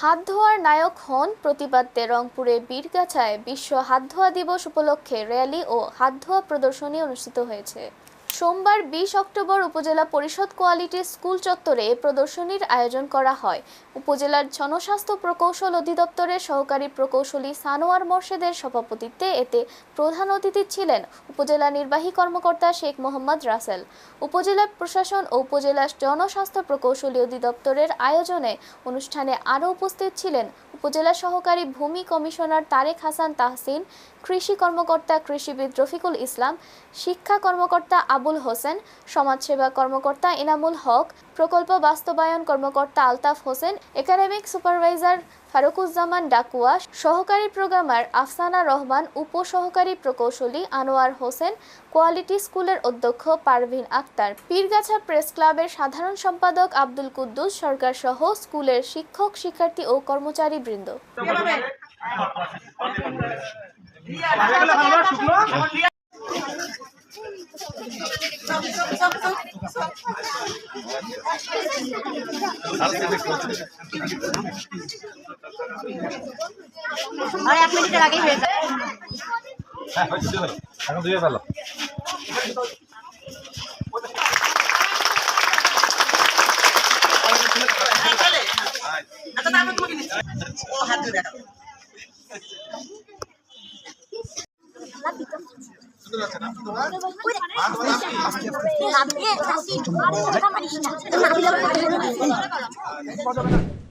হাত ধোয়ার নায়ক হন প্রতিবাদে রংপুরে বীরগাছায় বিশ্ব হাত ধোয়া দিবস উপলক্ষে র্যালি ও হাত ধোয়া প্রদর্শনী অনুষ্ঠিত হয়েছে। সোমবার বিশ অক্টোবর উপজেলা পরিষদ কোয়ালিটি স্কুল চত্বরে এ প্রদর্শনীর আয়োজন করা হয়। উপজেলার জনস্বাস্থ্য প্রকৌশল অধিদপ্তরের সহকারী প্রকৌশলী সানোয়ার মোর্শেদের সভাপতিত্বে এতে প্রধান অতিথি ছিলেন উপজেলা নির্বাহী কর্মকর্তা শেখ মোহাম্মদ রাসেল। উপজেলা প্রশাসন ও উপজেলা জনস্বাস্থ্য প্রকৌশলী অধিদপ্তরের আয়োজনে অনুষ্ঠানে আরও উপস্থিত ছিলেন উপজেলা সহকারী ভূমি কমিশনার তারেক হাসান তাহসিন, কৃষি কর্মকর্তা কৃষিবিদ রফিকুল ইসলাম, শিক্ষা কর্মকর্তা আবুল হোসেন, সমাজসেবা কর্মকর্তা ইনামুল হক, প্রকল্প বাস্তবায়ন কর্মকর্তা আলতাফ হোসেন, একাডেমিক সুপারভাইজার ফারুকুজ্জামান ডাকুয়া, সহকারী প্রোগ্রামার আফসানা রহমান, উপসহকারী প্রকৌশলী আনোয়ার হোসেন, কোয়ালিটি স্কুলের অধ্যক্ষ পারভিন আক্তার। পীরগাছা প্রেস ক্লাবের সাধারণ সম্পাদক আব্দুল কুদ্দুস সরকার সহ স্কুলের শিক্ষক, শিক্ষার্থী ও কর্মচারী বৃন্দ। আর এক মিনিটের আগেই হয়ে যায়। হ্যাঁ হয়েছে ধুয়ে ফেলো এখন ধুয়ে ফেলো ও হাত ধরে দেখাও Gracias.